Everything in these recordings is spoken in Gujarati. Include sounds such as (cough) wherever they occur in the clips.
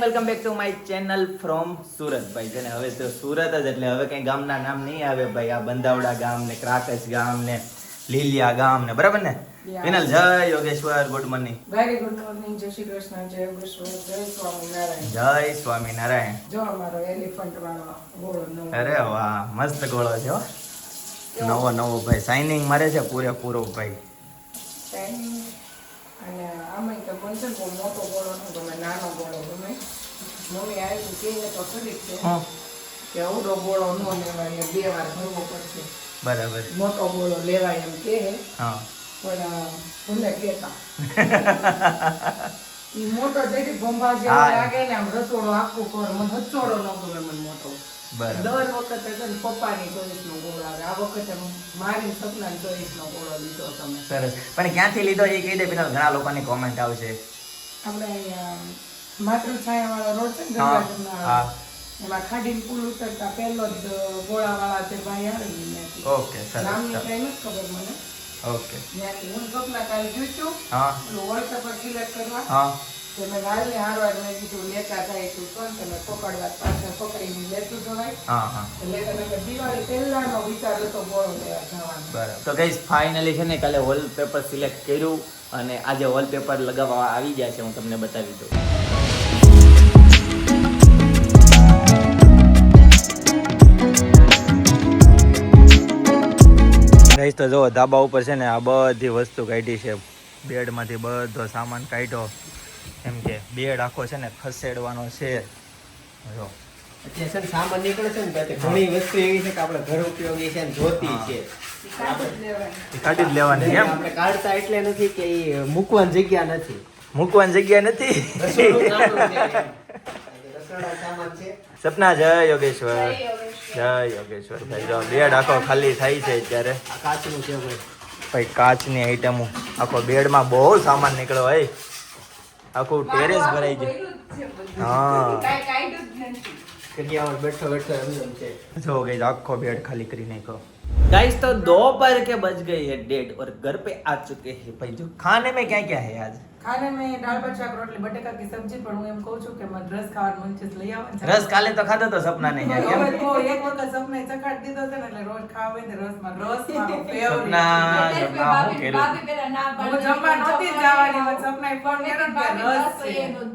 Welcome back to my channel from Surat ભાઈ છે ને હવે તો સુરત જ એટલે હવે કઈ ગામના નામ નહીં આવે ભાઈ. આ બંધાવડા ગામ ને ક્રાકસ ગામ ને લીલિયા ગામ ને બરાબર ને? Vinal Jai Yogeshwar good morning very good morning Jai Shri Krishna જય યોગેશ્વર જય સ્વામિનારાયણ. જય સ્વામિનારાયણ. જો અમારો એલિફન્ટ વાળો ગોળો અરે વાહ મસ્ત ગોળો છે હો. નવો નવો ભાઈ. સાઇનિંગ મારે છે પૂરેપૂરો ભાઈ. Shining. અને આમાંય તો મને છે બહુ મોટો ગોળો ન ગમે નાનો ગોળો ગમે મમ્મી આવ્યું કે તો ખરી છે હં, કે અવડો ગોળો ન લેવાય બે વાર ભરવો પડશે બરાબર મોટો ગોળો લેવાય એમ કે હા પણ ભૂલે કહેતા ઈ મોટો જેથી ગંભા જેવો લાગે ને આમ રસોડો આખું ઘર મને રસોડો ન ગમે મને મોટો. દર વખતે છે ને પપ્પાની ચોઈસ નો ગોળ આવે. આ વખતે મારી સપનાની ચોઈસ નો ગોળો લીધો તમે. સરસ. પણ ક્યાંથી લીધો એ કહી દે વિનલ ઘણા લોકોની કોમેન્ટ આવશે. આપણે માતૃ છાયા વાળો રોડ છે ને. એમાં ખાડીને પુલ ઉતરતા પહેલો જ ગોળા વાળા જે ભાઈ આવે ઓકે સરસ નામની કઈ નથી ખબર મને. ઓકે. હું સપના કાલે જોઈશું હા. પેલું વોલપેપર સિલેક્ટ કરવા. હા. તો મેં લાલને હારવાર મેં કીધું લેતા જાય તું કોણ? તમે પકડવા પાછળ પકડીને લેતું જવાય હા હા. એટલે તમે દિવાળી પહેલાનો વિચાર હતો ગોળો લેવા જવાનો. બરાબર. તો ગઈસ ફાઇનલી છે ને કાલે વોલપેપર સિલેક્ટ કર્યું અને આજે વોલપેપર લગાવવા આવી ગયા છે હું તમને બતાવી દઉં. ગઈસ તો જો ધાબા ઉપર છે ને આ બધી વસ્તુ કાઢી છે. બેડમાંથી બધો સામાન કાઢ્યો. એમ કે બેડ આખો છે ને ખસેડવાનો છે. જો. અત્યારે છે ને સામાન નીકળે છે ને ઘણી વસ્તુ એવી છે કે આપણે ઘર ઉપયોગી છે ને જોતી છે. કાઢી જ લેવાની એમ? આપણે કાઢતા એટલે નથી કે એ મૂકવાની જગ્યા નથી. મૂકવાની જગ્યા નથી. (laughs) સપના જય યોગેશ્વર. જય યોગેશ્વર ભાઈ. બેડ આખો ખાલી થાય છે અત્યારે. કાચનું કાચની આઈટમો આખો બેડમાં બહુ સામાન નીકળ્યો ભાઈ. આખું ટેરેસ ભરાઈ છે હા. બેઠો આખો બેડ ખાલી કરી નાખ્યો. गाइस तो दोपहर के बज गए हैं डेढ़ और घर पे आ चुके हैं भाई जो खाने में क्या क्या है आज ખાને મેં દાળ ભાત શાક રોટલી બટેકા કી સબ્જી પણ હું એમ કહું છું કે મને રસ ખાવાનું મન છે તો લઈ આવો ને. રસ કાલે તો ખાધો તો સપના નહીં હવે કેમ તો એક વખત સપને ચખાડ દીધો છે ને એટલે રોજ ખાવા હોય ને રસમાં રસ મારો favorite. (laughs) સપના સપના હું કર્યું હું જમવા નહોતી જ જવાની પણ સપનાએ ફોન કર્યો ને કે રસ છે એટલે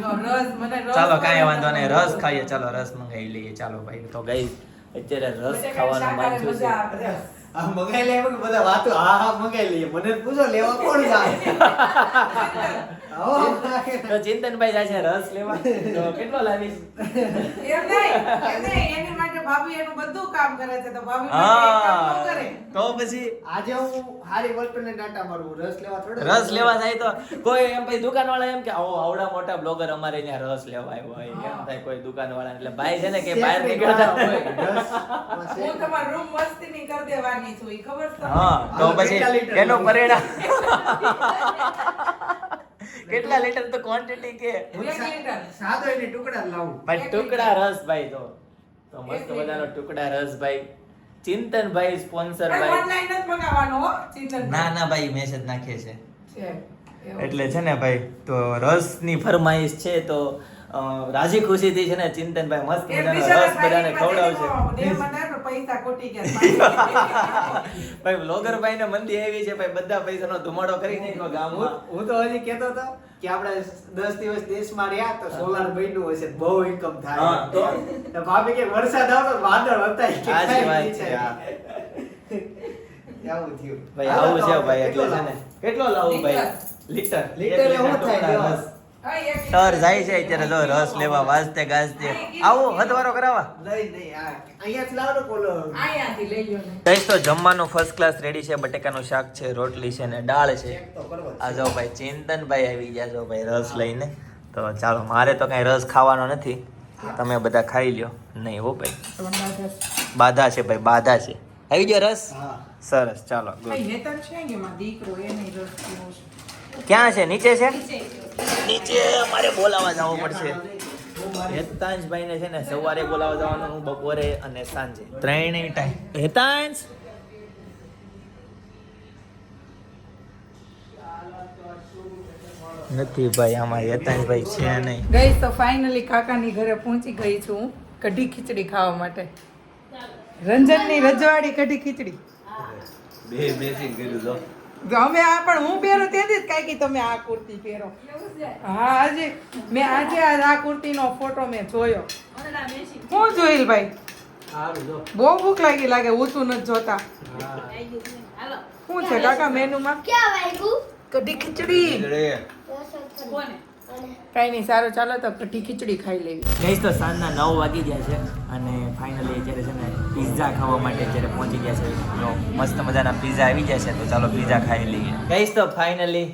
કહું, રસ મને રસ ચાલો કાંઈ ખાવાનો વાંધો નહીં બહુ રસ ખાઈએ ચાલો રસ મંગાવી લઈએ ચાલો ભાઈ તો ગઈ અત્યારે રસ ખાવાનું શાક છે (laughs) આ મગાઈ લે એમ બધા વાતો હા હા મગાઈ લઈએ મને પૂછો લેવા કોણ જાય. (laughs) (laughs) તો ચિંતનભાઈ જાય છે રસ લેવા. તો કેટલો લાવીશ? એમ નહીં, એમ નહીં, એની માટે ભાભી એનું બધું કામ કરે છે તો ભાભી માટે કામ કરે. તો પછી? આજે હું હારી વર્તનને ડાટા મારું રસ લેવા થોડો રસ લેવા જાય તો? કોઈ એમ પછી દુકાન વાળા એમ કે આવો આવડા મોટા બ્લોગર અમારે ત્યાં રસ લેવા આવ્યો હોય. એમ થાય કોઈ દુકાન વાળા એટલે ભાઈ છે ને કે બહાર નીકળતા હોય. હું તમારો રૂમ મસ્તીની કરી દેવાની છું ઈ ખબર છે હા તો પછી એનું પરિણામ (laughs) કેટલા લીટર તો ક્વોન્ટિટી કે સાદો એને ટુકડા લાવું ભાઈ ટુકડા રસ ભાઈ તો તો મસ્ત. બધાનો ટુકડા રસ ભાઈ ચિંતનભાઈ સ્પોન્સર ભાઈ ઓનલાઈન જ મંગાવવાનો ચિંતન. ના ના ભાઈ મેસેજ નાખે છે છે. એટલે છે ને ભાઈ તો રસની ફરમાઈશ છે તો અ, ખુશી થી છે ને ચિંતનભાઈ મસ્ત મજાનો રસ બધાને ખવડાવશે. પૈસા ગયા (laughs) ભાઈ વ્લોગર ભાઈ ને મંદી આવી છે ભાઈ બધા પૈસાનો ધુમાડો કરી નાખ્યો હું ગામમાં હું તો હજી કેતો હતો કે આપણે દસ દિવસ દેશમાં રહ્યા તો સોલાર બન્યું હશે બહુ ઇન્કમ થાય. તો? ભાભી કે વરસાદ આવતો વાદળ હતા કે સાચી વાત છે. આવું થયું. ભાઈ આવું છે ભાઈ એટલે છે ને. કેટલો લાવું ભાઈ? લીટર. લીટર એવું થાય, સર જાય છે અત્યારે જો રસ લેવા વાજતે ગાજતે. આવો હદવારો કરાવવા. નહીં નહીં આ અહીંયાથી લાવો ને બોલો આયાથી લઈ લ્યો ને. કઈશ તો જમવાનું ફર્સ્ટ ક્લાસ રેડી છે બટેકાનું શાક છે રોટલી છે ને દાળ છે. કરવો. આ જો ભાઈ ચિંતનભાઈ આવી ગયા છો ભાઈ રસ લઈને. તો ચાલો મારે તો કઈ રસ ખાવાનો નથી. તમે બધા ખાઈ લ્યો. નહીં હો ભાઈ. બાધા છે ભાઈ બાધા છે. આવી ગયો રસ? સરસ ચાલો good. ભાઈ હેતર છે કે એમાં દીકરો એને રસ પીવો છે. ક્યાં છે? નીચે છે. નીચે અમારે બોલાવા જવું પડશે. હેતાંશભાઈ ને છે ને સવારે બોલાવા જવાનું હું બપોરે અને સાંજે. ત્રણેય ટાઈમ હેતાંશ! નથી ભાઈ આમાં યતાનભાઈ છે નહીં. ગઈ તો ફાઇનલી કાકાની ઘરે પહોંચી ગઈ છું કઢી ખીચડી ખાવા માટે. રંજનની રજવાડી કઢી ખીચડી. બે મેચિંગ કર્યું તો આ પણ હું પહેરો તેથી જ કાંઈ તમે આ કુર્તી પહેરો. હા આજે મેં આજે આ આ કુર્તીનો ફોટો મેં જોયો. હું જોઈલ ભાઈ? બહુ ભૂખ લાગી લાગે ઊંચું નથી જોતા. શું છે કાકા મેનુમાં? કઢી ખીચડી. કાંઈ નહીં, સારું, ચાલો તો કઠી ખીચડી ખાઈ લેવી. ગઈ તો સાંજના નવ વાગી ગયા છે અને ફાઇનલી અત્યારે છે ને પિઝા ખાવા માટે અત્યારે પહોંચી ગયા છે. મસ્ત મજાના પિઝા આવી ગયા છે, તો ચાલો પિઝા ખાઈ લઈએ. ગઈ તો ફાઇનલી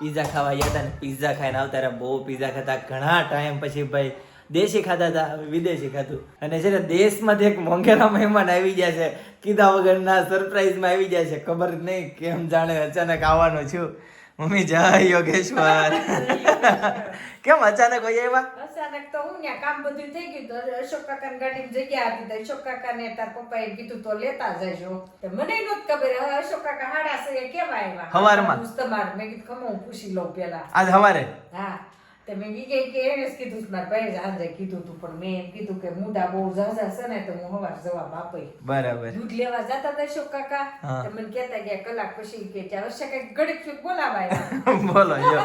પિઝા ખાવા ગયા હતા ને પિઝા ખાઈને આવતા રહ્યા. બહુ પિઝા ખાતા ઘણા ટાઈમ પછી ભાઈ દેશી ખાતા હતા, વિદેશી ખાતું અને છે ને દેશમાંથી એક મોંઘેરા મહેમાન આવી ગયા છે. કીધા વગરના સરપ્રાઈઝમાં આવી ગયા છે. ખબર નહીં કેમ જાણે અચાનક આવવાનું છું. મમ્મી જય યોગેશ્વર. કેમ અચાનક હોય એવા અચાનક તો હું ને કામ બધું થઈ ગયું તો અશોક કાકા ગાડી જગ્યા હતી તો અશોક કાકા ને તાર પપ્પાએ કીધું તો લેતા જજો. તો મને નહોતી ખબર હવે અશોક કાકા હાડા છે કેવા આવ્યા? હવારમાં? તમાર મેં કીધું ખમો હું પૂછી લઉં પેલા. આજ હવારે? હા. તો મેં ઈ કે કે એને જ કીધું મારા ભાઈ સાંજે કીધું તું પણ મેં એમ કીધું કે મુડા બહુ ઝાઝા છે ને તો હું હવાર જવાબ આપી બરાબર દૂધ લેવા જતા હતા શું કાકા. તો મને કહેતા કે કલાક પછી કે ત્યાં અશોક કે ઘડીક શું બોલાવાય બોલો જો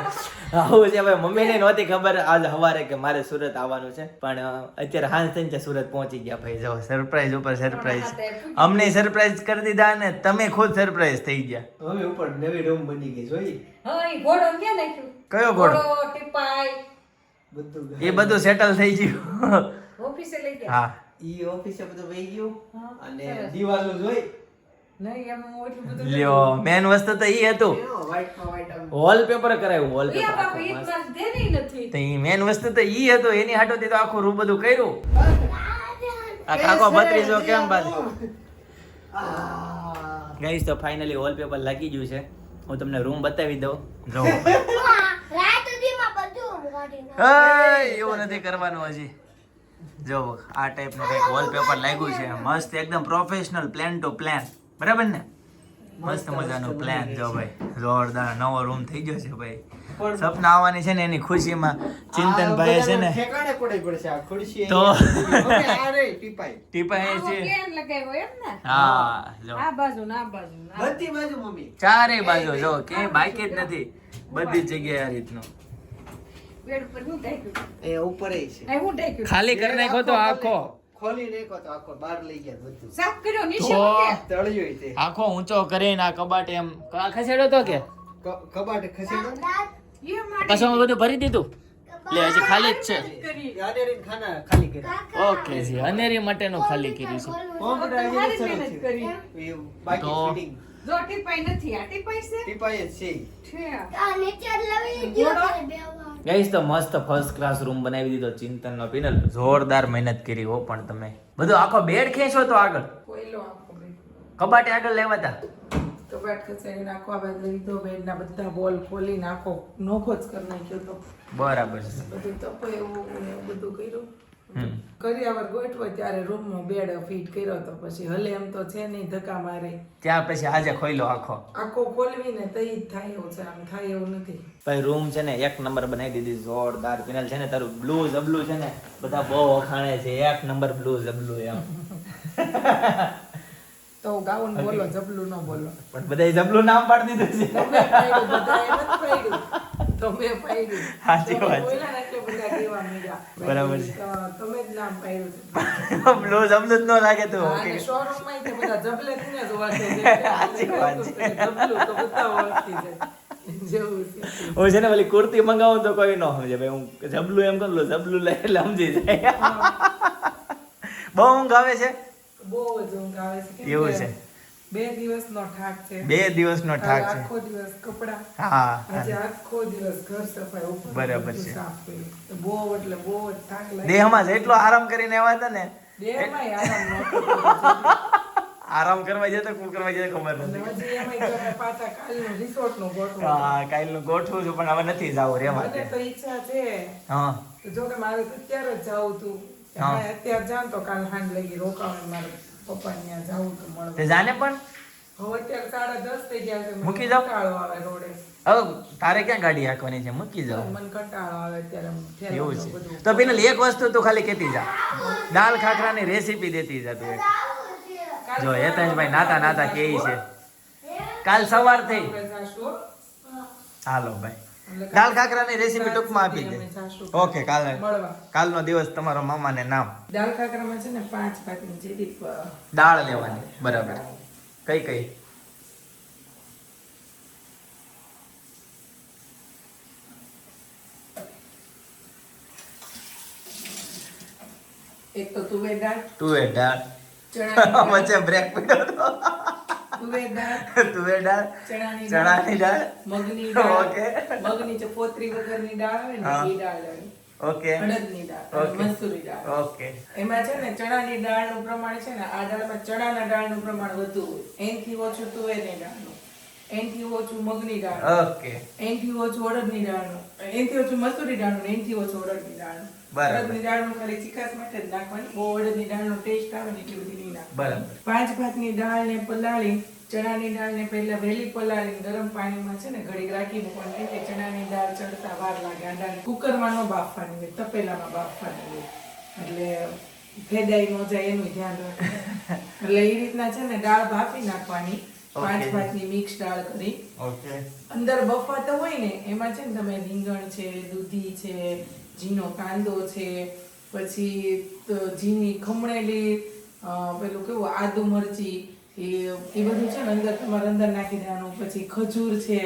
આવું છે ભાઈ મમ્મીને નહોતી ખબર આજ સવારે કે મારે સુરત આવવાનું છે પણ અત્યારે હાલ થઈને સુરત પહોંચી ગયા ભાઈ જો સરપ્રાઈઝ ઉપર સરપ્રાઈઝ અમને સરપ્રાઈઝ કરી દીધા ને તમે ખુદ સરપ્રાઈઝ થઈ ગયા હવે ઉપર નવી રૂમ બની ગઈ જોઈ હા ઘોડો ક્યાં નાખ્યું? કયો ઘોડો? બધું એ બધું સેટલ થઈ ગયું. ઓફિસે લઈ ગયા? હા. ઈ ઓફિસે બધું વહી ગયું અને દિવાલો જોઈ. નહીં એમ હું એટલું બધું લ્યો મેન વસ્તુ તો ઈ હતું. વ્હાઈટમાં વ્હાઈટ આમ. વોલપેપર કરાવ્યું નથી. યા બાપા, ઈ વોલપેપર મારે દેની નથી. તો ઈ મેન વસ્તુ તો ઈ હતો એની હાટોથી તો આખું રૂમ બધું કર્યું આ કાકો ભત્રીજો કેમ બાજુ? ગઈશ તો ફાઇનલી વોલપેપર લાગી ગયું છે. હું તમને રૂમ બતાવી દઉં. એવું નથી કરવાનું હજી. જો આ ટાઈપનું કંઈક વોલપેપર લાગ્યું છે. મસ્ત એકદમ પ્રોફેશનલ પ્લાન ટુ પ્લાન બરાબર ને? મસ્ત મજાનો પ્લાન જો ભાઈ. જોરદાર નવો રૂમ થઈ ગયો છે ભાઈ. સપના આવવાની છે ને એની ખુશીમાં. ચિંતનભાઈ છે ને ઠેકાણે પડે પડશે. આ ખુરશી તો- ટીપાઈ. છે. કેન લગાવ્યો એમ ને? હા જો. આ બાજુ ને બાજુ ને બધી બાજુ મમ્મી. ચારે બાજુ જો ક્યાંય બાઈક જ. નથી. બધી જગ્યાએ આ રીતનું. બેડ ઉપર હું ઢાંક્યું? એ ઉપર છે. આ હું ઢાંક્યું? ખાલી કરી નાખો તો આખો ખોલી નાખો તો આખો બહાર લઈ ગયા બધું. સાફ કર્યો નીચે તો- તે. આખો ઊંચો કરીને આ કબાટ એમ કા ખસેડો તો કે? કબાટ બધું ભરી દીધું? લે હજી ખાલી જ છે. કરી. યાદેરીને ખાના ખાલી કર્યા. ઓકે જી અનેરી માટેનું ખાલી કર્યું છે. બાકી જો ટીપાઈ નથી આ ટીપાઈ છે? ટીપાઈ છે છે. આ. આ નીચે લવી ગયો ત્યારે ગાઈસ તો મસ્ત ફર્સ્ટ ક્લાસ રૂમ બનાવી દીધો ચિંતનનો પિનલ જોરદાર મહેનત કરી હો પણ તમે. બધું આખો બેડ ખેંચો તો આગળ. કબાટે આગળ લેવાતા કબાટ ખસેડી નાખો આ બાજુ લીધો બેડના બધા બોલ ખોલી નાખો. નોખો જ કરી નાખ્યો તો. બરાબર છે. બધું તપો એવું બધું કર્યું. કરિયાવર ગોઠવો ત્યારે રૂમમાં બેડ ફિટ કર્યો તો પછી હલે એમ તો છે નહીં ધક્કા મારે. ત્યાં પછી આજે ખોઈલો આખો. આખો ખોલવીને તઈ જ થાય એવું છે આમ થાય એવું નથી. ભાઈ રૂમ છે ને એક નંબર બનાવી દીધી જોરદાર પિનલ છે ને તારું બ્લુ જબલું છે ને બધા બહુ વખાણે છે એક નંબર બ્લુ જબલું એમ. (laughs) તો ગાઉન બોલો જબલું ન બોલો. પણ બધા જબલું નામ પાડી દીધું છે. બધાએ નથી પાડ્યું. સાચી વાત. બરાબર છે. તમે જ નામ પાડ્યું છે. બ્લુ જબલું જ ન લાગે તો ઓકે શોરૂમમાં તો બધા જબલે ને જ ઓળખે છે. (laughs) સાચી વાત છે. જબલું તો બધા ઓળખી જાય. હું છે ને પેલી કુર્તી મંગાવું તો કોઈ ન સમજે ભાઈ હું જબલું એમ કરું લો જબલું લઈ એટલે સમજી જાય બહુ ઊંઘ આવે છે બહુ જ ઊંઘ આવે છે એવું છે. બે દિવસનો થાક છે. બે દિવસનો ઠાક છે. આખો દિવસ કપડાં. હા આજે આખો દિવસ ઘર સફાઈ ઉપર બરાબર છે. બહુ એટલે બહુ જ થાક લાગે દેહમાં જેટલો આરામ કરીને આવ્યા હતા ને. દેહમાં આરામ નહોતો આરામ કરવા જતો કું કરવા જતો ખબર નથી. હજી કાલનું ગોઠવું. હા છું પણ હવે નથી જવું રે મારે તો ઈચ્છા છે. હા. જો કે મારે અત્યારે જ જવું તું. અત્યારે જાઉં તો કાલ હાંડ લઈ રોકાવાનું મારે. પપ્પાને જાવું તો જાને પણ? હવે અત્યારે સાડા દસ થઈ ગયા છે મૂકી જાવ કંટાળો આવે રોડે. હવે તારે ક્યાં ગાડી હાંકવાની છે? મૂકી જાવ મને કંટાળો આવે ત્યારે એવું છે. તો પિનલ એક વસ્તુ તું ખાલી કહેતી જા. દાલ ખાખરાની રેસીપી દેતી જા તું. જો હેતેશભાઈ નાતા નાતા કે છે. કાલ સવાર થઈ હાલો ભાઈ. દાલ ખાખરાની રેસીપી ટૂંકમાં આપી દે. ઓકે કાલે. કાલનો દિવસ તમારો મામાને નામ. દાળ ખાખરામાં છે ને પાંચ ભાગની જેવી દાળ લેવાની. બરાબર. કઈ કઈ? એક તો તુવેર દાળ. તુવેર દાળ. વચ્ચે બ્રેક પીડો તો તુવેર (laughs) દાળ ચણાની દાળ મગની દાળ ઓકે. મગની વગરની દાળ આવે ને. એ દાળ લેવાની. ઓકે. અડદની દાળ મસૂરી દાળ. ઓકે. એમાં છે ને ચણાની દાળનું પ્રમાણ છે ને આ દાળમાં ચણાના દાળનું પ્રમાણ વધુ હોય. એનથી ઓછું તુવેરની દાળનું એનથી ઓછું મગની દાળ ઓકે. એનથી ઓછું અડદની દાળનું એનથી ઓછું મસૂરી દાળનું ને એનથી ઓછું અડદની દાળનું. બરાબર. દાળનું ખાલી ચીકાસ માટે જ નાખવાની. બહુ અડદની દાળનો ટેસ્ટ આવે ને એટલી બધી નહીં નાખવાની. બરાબર. પાંચ ભાતની દાળને પલાળી ચણાની દાળને પહેલા વહેલી પલાળી ગરમ પાણીમાં છે ને ઘડીક રાખી મૂકવાની. કે ચણાની દાળ ચડતા વાર લાગે. દાળ કુકરમાં ન બાફવાની હોય તપેલામાં બાફવાની હોય. એટલે ભેદાઈ ન જાય એનું ધ્યાન રાખવાનું. એટલે એ રીતના છે ને દાળ બાફી નાખવાની. પાંચ ભાત ભાતની મિક્સ દાળ કરી. અંદર બફાતો હોય ને એમાં છે ને તમે રીંગણ છે દૂધી છે ઝીણો કાંદો છે, પછી ઝીની ખમણેલી પેલું કેવું, આદુ મરચી, એ એ બધું છે ને અંદર તમારે અંદર નાખી દેવાનું. પછી ખજૂર છે,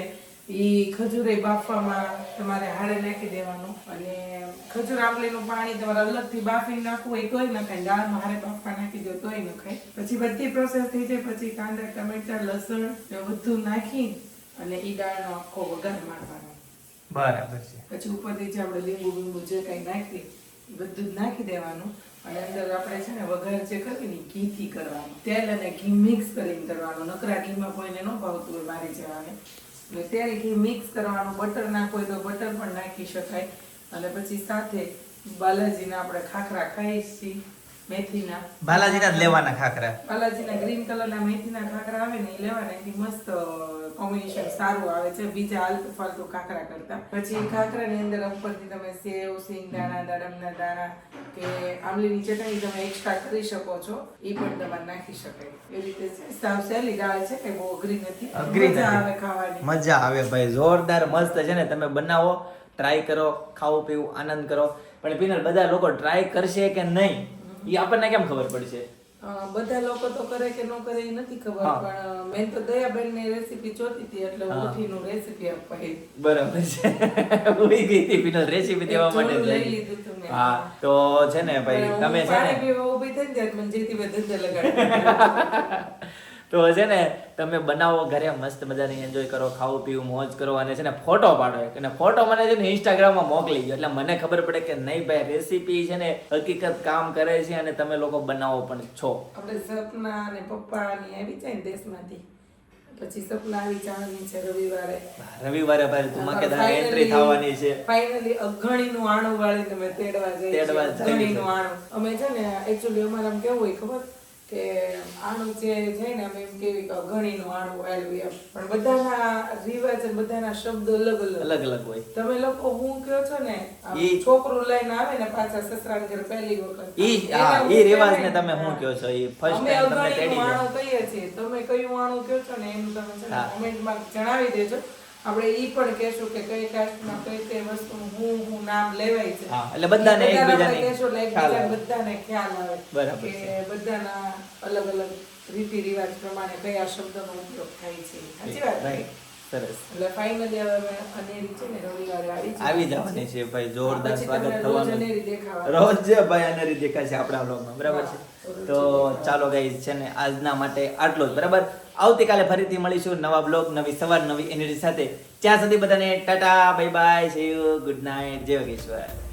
એ ખજૂરે બાફવામાં તમારે હારે નાખી દેવાનું. અને ખજૂર આંબલીનું પાણી તમારે અલગથી બાફીને નાખવું હોય તોય નખાય દાળમાં હારે બાફવા નાખી દો તોય નખાય પછી બધી પ્રોસેસ થઈ જાય. પછી કાંદા, ટમેટા, લસણ બધું નાખી અને એ દાળનો આખો વઘાર મારવાનો. બરાબર છે. પછી ઉપરથી જે આપણે લીંબુ લીંબુ જે કંઈ નાખી એ બધું જ નાખી દેવાનું. અને અંદર આપણે છે ને વઘાર જે કરીએ ને ઘી ઘીથી કરવાનું. તેલ અને ઘી મિક્સ કરીને કરવાનું. નકરા ઘીમાં કોઈને ન ભાવતું હોય મારી જવાને. એટલે તેલ ઘી મિક્સ કરવાનું. બટર નાખો તો બટર પણ નાખી શકાય. અને પછી સાથે બાલાજીના આપણે ખાખરા ખાઈએ છીએ. મેથીના. બાલાજીના જ લેવાના ખાખરા. બાલાજીના ગ્રીન કલરના મેથીના ખાખરા આવે ને એ લેવાના. એથી મસ્ત કોમ્બિનેશન સારું આવે છે. બીજા આલતુ ફાલતુ ખાખરા કરતા. પછી એ ખાખરાની અંદર ઉપરથી તમે સેવ સિંગદાણા દાડમના દાણા કે આમલીની ચટણી તમે એક્સ્ટ્રા કરી શકો છો. એ પણ તમારે નાખી શકાય. એ રીતે છે સાવ સહેલી દાળ છે કે બહુ અઘરી નથી. અઘરી મજા આવે ખાવાની. મજા આવે ભાઈ. જોરદાર મસ્ત છે ને. તમે બનાવો ટ્રાય કરો ખાવું પીવું આનંદ કરો. પણ પીનલ બધા લોકો ટ્રાય કરશે કે નહીં? એ આપણને કેમ ખબર પડશે બધા લોકો તો કરે કે ન કરે એ નથી ખબર પણ મેં તો દયાબેનની રેસીપી જોતી હતી એટલે હા. ઉઠીનું રેસીપી આપવા. બરાબર છે ઉઈ ગઈ હતી પિનલ રેસીપી દેવા માટે લઈ લીધું તું. હા તો છે ને ભાઈ તમે છે ને ઊભી થઈ જાય મને જેથી બધું લગાડી (laughs) તો છે ને તમે બનાવો ઘરે મસ્ત મજાની એન્જોય કરો ખાવું પીવું મોજ કરો અને છે ને ફોટો પાડો અને ફોટો મને છે ને ઇન્સ્ટાગ્રામમાં મોકલી ગયો એટલે મને ખબર પડે કે નહીં ભાઈ રેસીપી છે ને હકીકત કામ કરે છે અને તમે લોકો બનાવો પણ છો. આપણે સપના અને પપ્પા ની આવી જાય ને દેશમાંથી. પછી સપના આવી જવાની છે રવિવારે. રવિવારે ભાઈ તું મકેદાર એન્ટ્રી થવાની છે. ફાઇનલી અઘણીનું આણું વાળીને અમે તેડવા જઈ તેડવા જઈ. અઘણીનું આણું. અમે છે ને એક્ચ્યુઅલી અમારે આમ કેવું હોય ખબર? કે આણું જે છે ને અમે એમ કેવી કે અઘણીનું આણું વાળ્યું એમ. પણ બધાના રિવાજ બધાના શબ્દો અલગ અલગ. અલગ અલગ હોય. તમે લોકો હું કયો છો ને છોકરું લઈને આવે ને પાછા સસરા ઘર પહેલી વખત. ઈ હા ઈ રિવાજ ને. તમે હું કયો છો? ઈ ફર્સ્ટ ટાઈમ તમે તેડી આણું કહીએ છીએ. તમે કયું આણું કયો છો ને એનું તમે કોમેન્ટમાં જણાવી દેજો. આપણે ઈ પણ કહેશું કે કઈ કાસ્ટમાં કઈ કઈ વસ્તુ હું હું નામ લેવાય છે. હા, એટલે બધાને એકબીજાની કહેશું એટલે. બધાને ખ્યાલ આવે બરાબર કે બધાના અલગ અલગ રીતિ રિવાજ પ્રમાણે કયા શબ્દનો ઉપયોગ થાય છે. સાચી વાત? રાઈટ સરસ. એટલે ફાઇનલી હવે અનેરી છે ને રવિવારે આવી જવાની છે ભાઈ જોરદાર સ્વાગત થવાનું. રોજ જે ભાઈ અનેરી દેખાશે આપણા વ્લોગમાં બરાબર છે? તો ચાલો ગાઈઝ છે ને આજના માટે આટલું જ. બરાબર? આવતીકાલે ફરીથી મળીશું નવા બ્લોગ, નવી સવાર, નવી એનર્જી સાથે. ત્યાં સુધી બધાને tata bye bye see you good night Jai Yogeshwar